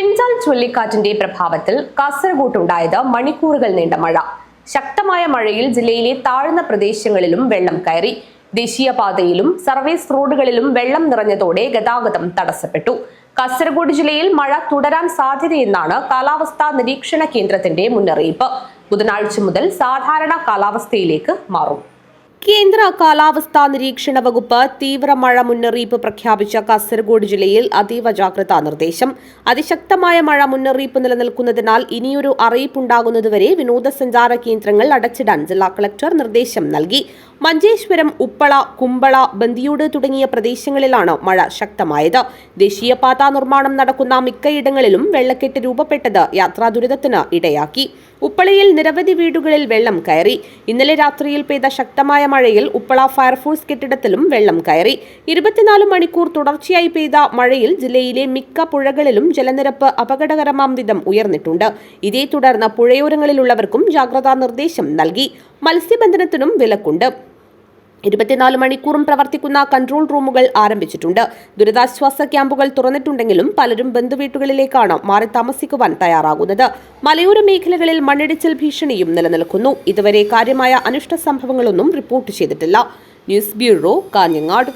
ഫിൻസാൽ ചുഴലിക്കാറ്റിന്റെ പ്രഭാവത്തിൽ കാസർഗോട്ടുണ്ടായത് മണിക്കൂറുകൾ നീണ്ട മഴ. ശക്തമായ മഴയിൽ ജില്ലയിലെ താഴ്ന്ന പ്രദേശങ്ങളിലും വെള്ളം കയറി. ദേശീയപാതയിലും സർവീസ് റോഡുകളിലും വെള്ളം നിറഞ്ഞതോടെ ഗതാഗതം തടസ്സപ്പെട്ടു. കാസർഗോഡ് ജില്ലയിൽ മഴ തുടരാൻ സാധ്യതയെന്നാണ് കാലാവസ്ഥാ നിരീക്ഷണ കേന്ദ്രത്തിന്റെ മുന്നറിയിപ്പ്. ബുധനാഴ്ച മുതൽ സാധാരണ കാലാവസ്ഥയിലേക്ക് മാറും. കേന്ദ്ര കാലാവസ്ഥാ നിരീക്ഷണ വകുപ്പ് തീവ്ര മഴ മുന്നറിയിപ്പ് പ്രഖ്യാപിച്ച കാസർഗോഡ് ജില്ലയിൽ അതീവ ജാഗ്രതാ നിർദ്ദേശം. അതിശക്തമായ മഴ മുന്നറിയിപ്പ് നിലനിൽക്കുന്നതിനാൽ ഇനിയൊരു അറിയിപ്പുണ്ടാകുന്നതുവരെ വിനോദസഞ്ചാര കേന്ദ്രങ്ങൾ അടച്ചിടാൻ ജില്ലാ കളക്ടർ നിർദ്ദേശം നൽകി. മഞ്ചേശ്വരം ഉപ്പള കുമ്പള ബന്ദിയോട് തുടങ്ങിയ പ്രദേശങ്ങളിലാണ് മഴ ശക്തമായത്. ദേശീയപാതാ നിർമ്മാണം നടക്കുന്ന മിക്കയിടങ്ങളിലും വെള്ളക്കെട്ട് രൂപപ്പെട്ടത് യാത്രാ ദുരിതത്തിന് ഇടയാക്കി. ഉപ്പളയിൽ നിരവധി വീടുകളിൽ വെള്ളം കയറി. ഇന്നലെ രാത്രിയിൽ പെയ്ത ശക്തമായ മഴയിൽ ഉപ്പള ഫയർഫോഴ്സ് കെട്ടിടത്തിലും വെള്ളം കയറി. ഇരുപത്തിനാല് മണിക്കൂർ തുടർച്ചയായി പെയ്ത മഴയിൽ ജില്ലയിലെ മിക്ക പുഴകളിലും ജലനിരപ്പ് അപകടകരമാം വിധം ഉയർന്നിട്ടുണ്ട്. ഇതേ തുടർന്ന് പുഴയോരങ്ങളിലുള്ളവർക്കും ജാഗ്രതാ നിർദ്ദേശം നൽകി. മത്സ്യബന്ധനത്തിനും വിലക്കുണ്ട്. ഇരുപത്തിനാല് മണിക്കൂറും പ്രവർത്തിക്കുന്ന കൺട്രോൾ റൂമുകൾ ആരംഭിച്ചിട്ടുണ്ട്. ദുരിതാശ്വാസ ക്യാമ്പുകൾ തുറന്നിട്ടുണ്ടെങ്കിലും പലരും ബന്ധുവീട്ടുകളിലേക്കാണ് മാറി താമസിക്കുവാൻ തയ്യാറാകുന്നത്. മലയോര മേഖലകളിൽ മണ്ണിടിച്ചിൽ ഭീഷണിയും നിലനിൽക്കുന്നു. ഇതുവരെ കാര്യമായ അനിഷ്ട സംഭവങ്ങളൊന്നും റിപ്പോർട്ട് ചെയ്തിട്ടില്ല. News bureau Kanhangad.